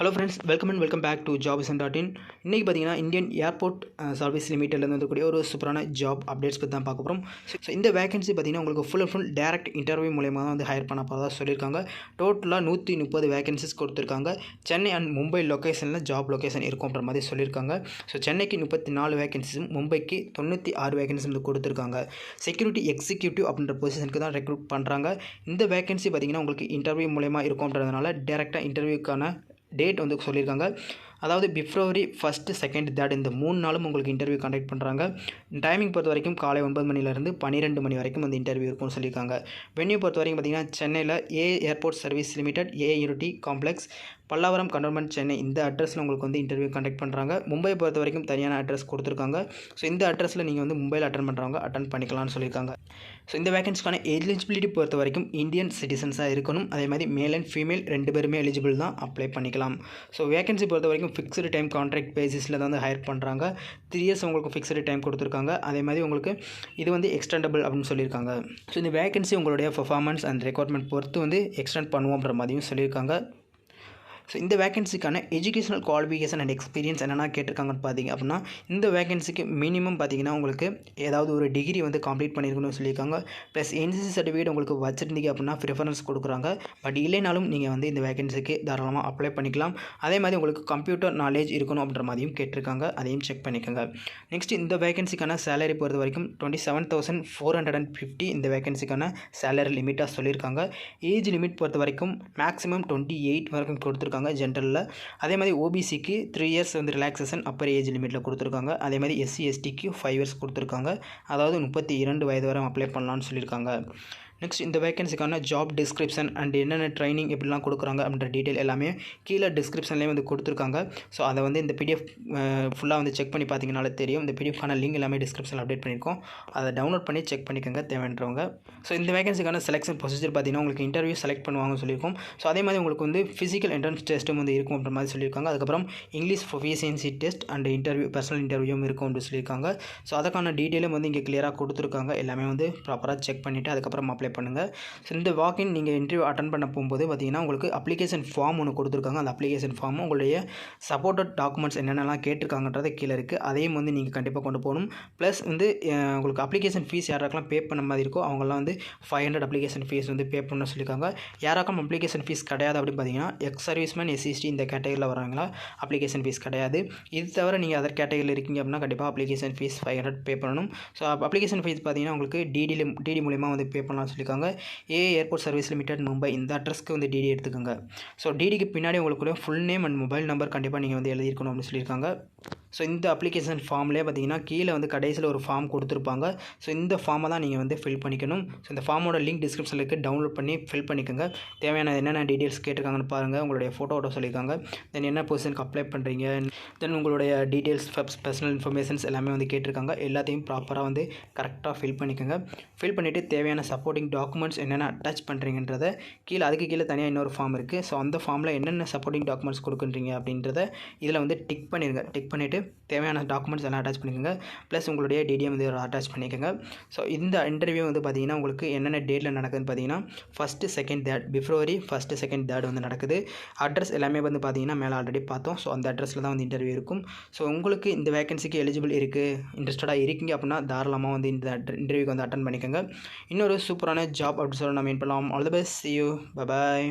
Hello friends welcome and welcome back to job isan dot in இன்றைக்கி பார்த்தீங்கன்னா Indian airport service லிமிட்டட்லேருந்து வந்துக்கூடிய ஒரு சூப்பரான ஜாப் அப்டேட்ஸ் பற்றி தான் பார்க்க போகிறோம் ஸோ இந்த வேகன்சி பார்த்தீங்கன்னா உங்களுக்கு full and full direct interview மூலயமா தான் வந்து ஹையர் பண்ண போகிறதா சொல்லியிருக்காங்க. டோட்டலாக நூற்றி முப்பது வேகன்சிஸ் கொடுத்துருக்காங்க. சென்னை அண்ட் மும்பை லொக்கேஷனில் ஜாப் லொக்கேஷன் இருக்கும்ன்ற மாதிரி சொல்லியிருக்காங்க. ஸோ சென்னைக்கு முப்பத்தி நாலு வேகன்சிஸும் மும்பைக்கு தொண்ணூற்றி ஆறு வேகன்சி வந்து கொடுத்துருக்காங்க. செக்யூரிட்டி எக்ஸிக்யூட்டிவ் அப்படின்ற பொசிஷனுக்கு தான் ரெக்ரூட் பண்ணுறாங்க இந்த வேகன்சி பார்த்தீங்கன்னா உங்களுக்கு இன்டர்வியூ மூலயமா இருக்கும்ன்றதுனால டேரெக்டாக இன்டர்வியூக்கான டேட் வந்து சொல்லியிருக்காங்க. அதாவது பிப்ரவரி ஃபஸ்ட்டு செகண்ட் தேர்ட் இந்த மூணு நாளும் உங்களுக்கு இன்டர்வியூ கண்டக்ட் பண்ணுறாங்க டைமிங் பொறுத்த வரைக்கும் காலை ஒன்பது மணிலேருந்து பன்னிரெண்டு மணி வரைக்கும் வந்து இன்டர்வியூ இருக்கும்னு சொல்லியிருக்காங்க. வென்யூ பொறுத்த வரைக்கும் பார்த்திங்கன்னா சென்னையில் A airport service limited A unity complex Pallavaram cantonment Chennai இந்த அட்ரஸில் உங்களுக்கு வந்து இன்டர்வியூ கண்டக்ட் பண்ணுறாங்க மும்பை பொறுத்த வரைக்கும் தனியான அட்ரஸ் கொடுத்துருக்காங்க. ஸோ இந்த அட்ரஸில் நீங்கள் வந்து மும்பையில் அட்டன் பண்ணுறவங்க அட்டன் பண்ணிக்கலாம்னு சொல்லியிருக்காங்க. ஸோ இந்த வேகன்சிக்கான எலிஜிபிலிட்டி பொறுத்த வரைக்கும் இந்தியன் சிட்டிசன்ஸாக இருக்கணும். அதே மாதிரி மேல் அண்ட் ஃபீமேல் ரெண்டு பேருமே எலிஜிபிள் தான். அப்ளை பண்ணிக்கலாம். ஸோ வேகன்சி பொறுத்த வரைக்கும் ஃபிக்ஸ்டு டைம் கான்ட்ராக்ட் பேசிஸில் தான் வந்து ஹையர் பண்ணுறாங்க த்ரீ இயர்ஸ் உங்களுக்கு ஃபிக்ஸ்டு டைம் கொடுத்துருக்காங்க. அதே மாதிரி உங்களுக்கு இது வந்து எக்ஸ்டெண்டபிள் அப்படின்னு சொல்லியிருக்காங்க. ஸோ இந்த வேகன்சி உங்களுடைய பர்ஃபார்மன்ஸ் அண்ட் ரெக்வயர்மெண்ட் பொறுத்து வந்து எக்ஸ்டெண்ட் பண்ணுவோன்ற மாதிரியும் சொல்லியிருக்காங்க. ஸோ இந்த வேகன்சிக்கான எஜுகேஷனல் குவாலிஃபிகேஷன் அண்ட் எக்ஸ்பீரியன்ஸ் என்னென்னா கேட்டிருக்காங்கன்னு பார்த்தீங்க அப்படின்னா இந்த வேகன்சிக்கு மினிமம் பார்த்தீங்கன்னா உங்களுக்கு ஏதாவது ஒரு டிகிரி வந்து கம்ப்ளீட் பண்ணியிருக்கணும்னு சொல்லியிருக்காங்க. ப்ளஸ் என்சிசி சர்டிஃபிகேட் உங்களுக்கு வச்சுருந்தீங்க அப்படின்னா ப்ரிஃபரன்ஸ் கொடுக்குறாங்க. பட் இல்லைனாலும் நீங்கள் வந்து இந்த வேகன்சிக்கு தாராளமாக அப்ளை பண்ணிக்கலாம். அதே மாதிரி உங்களுக்கு கம்ப்யூட்டர் நாலேஜ் இருக்கணும் அப்படின்ற மாதிரியும் கேட்டிருக்காங்க. அதையும் செக் பண்ணிக்கோங்க. நெக்ஸ்ட் இந்த வேகன்சிக்கான சேலரி பொறுத்த வரைக்கும் twenty seven thousand four hundred and fifty இந்த வேகன்சிக்கான சேலரி லிமிட்டாக சொல்லியிருக்காங்க. ஏஜ் லிமிட் பொறுத்த வரைக்கும் மேக்ஸிமம் டுவெண்ட்டி எயிட் வரைக்கும் கொடுத்துருக்காங்க. கொடுத்துருக்காங்க ஜென்ரலில் அதே மாதிரி ஓபிசிக்கு த்ரீ இயர்ஸ் வந்து ரிலாக்ஸேஷன் அப்பர் ஏஜ் லிமிட்டில் கொடுத்துருக்காங்க. அதே மாதிரி எஸ்சி எஸ்டிக்கு ஃபைவ் இயர்ஸ் கொடுத்துருக்காங்க. அதாவது முப்பத்தி இரண்டு வயது வரை அப்ளை பண்ணலான்னு சொல்லியிருக்காங்க. நெக்ஸ்ட் இந்த வேகன்சிக்கான ஜாப் டிஸ்கிரிப்ஷன் அண்ட் என்னென்ன ட்ரைனிங் எப்படிலாம் கொடுக்குறாங்க அப்படின்ற டீட்டெயில் எல்லாமே கீழே டிஸ்கிரிப்ஷன்லேயே வந்து கொடுத்துருக்காங்க. ஸோ அதை வந்து இந்த பிடிஎஃப் ஃபுல்லாக வந்து செக் பண்ணி பார்த்தீங்கனாலே தெரியும். இந்த பிடிஎஃப்கான லிங்க் எல்லாமே டிஸ்கிரிப்ஷனில் அப்டேட் பண்ணியிருக்கோம். அதை டவுன்லோட் பண்ணி செக் பண்ணிக்கோங்க தேவைன்றவங்க. ஸோ இந்த வேகன்சிக்கான செலெக்ஷன் ப்ரொசீஜர் பார்த்தீங்கன்னா உங்களுக்கு இன்டர்வியூ செலக்ட் பண்ணுவாங்கன்னு சொல்லியிருக்கோம். ஸோ அதே மாதிரி உங்களுக்கு வந்து ஃபிசிக்கல் என்ட்ரன்ஸ் டெஸ்ட்டும் வந்து இருக்கும் அப்படின்ற மாதிரி சொல்லியிருக்காங்க. அதுக்கப்புறம் English proficiency test and interview personal இன்டர்வியூவும் இருக்கும் அப்படின்னு சொல்லியிருக்காங்க. ஸோ அதுக்கான டீட்டெயிலும் வந்து இங்கே கிளியராக கொடுத்துருக்காங்க. எல்லாமே வந்து ப்ராப்பராக செக் பண்ணிவிட்டு அதுக்கப்புறம் அப்ளை பண்ணுங்கள் ஸோ இந்த வாக்கின் நீங்கள் இன்டர்வியூ அட்டன் பண்ண போகும்போது பார்த்தீங்கன்னா உங்களுக்கு அப்ளிகேஷன் ஃபார்ம் ஒன்று கொடுத்துருக்காங்க. அந்த அப்ளிகேஷன் ஃபார்ம் உங்களுடைய சப்போர்ட்டட் டாக்குமெண்ட்ஸ் என்னென்னலாம் கேட்டிருக்காங்கன்றதை கீழே இருக்குது அதையும் வந்து நீங்கள் கண்டிப்பாக கொண்டு போகணும். ப்ளஸ் வந்து உங்களுக்கு அப்ளிகேஷன் ஃபீஸ் யாராக்கெல்லாம் பே பண்ண மாதிரி இருக்கோ அவங்களாம் வந்து ஃபைவ் ஹண்ட்ரட் அப்ளிகேஷன் ஃபீஸ் வந்து பே பண்ண சொல்லியிருக்காங்க யாராக்கும் அப்ளிகேஷன் ஃபீஸ் கிடையாது அப்படின்னு பார்த்தீங்கன்னா எக்ஸ் சர்வீஸ்மேன் எஸ்சிஎஸ்டி இந்த கேட்டகரியில் வராங்களா அப்ளிகேஷன் ஃபீஸ் கிடையாது. இது தவிர நீங்கள் அதர் கேட்டகரியில் இருக்கீங்க அப்படின்னா கண்டிப்பாக application fee five hundred pay பண்ணணும். ஸோ அப்ளிகேஷன் ஃபீஸ் பார்த்தீங்கன்னா உங்களுக்கு டிடியில் டிடி மூலிமா வந்து பே பண்ணலாம் சொல்லி சொல்லியிருக்காங்க. A airport service limited Mumbai இந்த அட்ரஸ்க்கு வந்து டிடி எடுத்துக்கோங்க. ஸோ டிடிக்கு பின்னாடி உங்களுக்குள்ள full name and mobile number கண்டிப்பாக நீங்கள் வந்து எழுதியிருக்கணும் அப்படின்னு சொல்லியிருக்காங்க. ஸோ இந்த அப்ளிகேஷன் ஃபார்ம்லேயே பார்த்தீங்கன்னா கீழே வந்து கடைசியில் ஒரு ஃபார்ம் கொடுத்துருப்பாங்க. ஸோ இந்த ஃபார்மை தான் நீங்கள் வந்து ஃபில் பண்ணிக்கணும். ஸோ இந்த ஃபார்மோட லிங்க் டிஸ்கிரிப்ஷனில் இருக்குது டவுன்லோட் பண்ணி ஃபில் பண்ணிக்கோங்க. தேவையான என்னென்ன டீட்டெயில்ஸ் கேட்டிருக்காங்கன்னு பாருங்கள் உங்களுடைய ஃபோட்டோவோட சொல்லியிருக்காங்க. தென் என்ன பொசிஷனுக்கு அப்ளை பண்ணுறீங்க தென் உங்களுடைய டீட்டெயில்ஸ் பர்சனல் இன்ஃபர்மேஷன்ஸ் எல்லாமே வந்து கேட்டிருக்காங்க. எல்லாத்தையும் ப்ராப்பராக வந்து கரெக்டாக ஃபில் பண்ணிக்கோங்க. ஃபில் பண்ணிவிட்டு தேவையான சப்போர்ட்டிங் டாக்குமெண்ட்ஸ் என்னென்ன அட்டாச் பண்ணுறீங்கன்றத கீழே அதுக்கு கீழே தனியாக இன்னொரு ஃபார்ம் இருக்குது ஸோ அந்த ஃபார்மில் என்னென்ன சப்போர்ட்டிங் டாக்குமெண்ட்ஸ் கொடுக்குறீங்க அப்படின்றத இதில் வந்து டிக் பண்ணிடுங்க டிக் பண்ணிவிட்டு தேவையான டாக்குமெண்ட்ஸ் எல்லாம் அட்டாச் பண்ணிக்கோங்க. ப்ளஸ் உங்களுடைய டிடிஎம் வந்து அட்டாச் பண்ணிக்கோங்க. ஸோ இந்த இன்டர்வியூ வந்து பார்த்திங்கன்னா உங்களுக்கு என்னென்ன டேட்டில் நடக்குதுன்னு பார்த்தீங்கன்னா first second third February first second third வந்து நடக்குது. அட்ரஸ் எல்லாமே வந்து பார்த்திங்கன்னா மேலே ஆல்ரெடி பார்த்தோம். ஸோ அந்த அட்ரஸில் தான் வந்து இன்டர்வியூ இருக்கும். ஸோ உங்களுக்கு இந்த வேகன்சிக்கு எலிஜிபிள் இருக்குது இன்ட்ரெஸ்டடாக இருக்கீங்க அப்படின்னா தாராளமாக வந்து இந்த இன்டர்வியூக்கு வந்து அட்டன் பண்ணிக்கோங்க. இன்னொரு சூப்பரான ஜாப் அப்படின்னு சொல்லி நம்ம மீன் பண்ணலாம். All the best you bye bye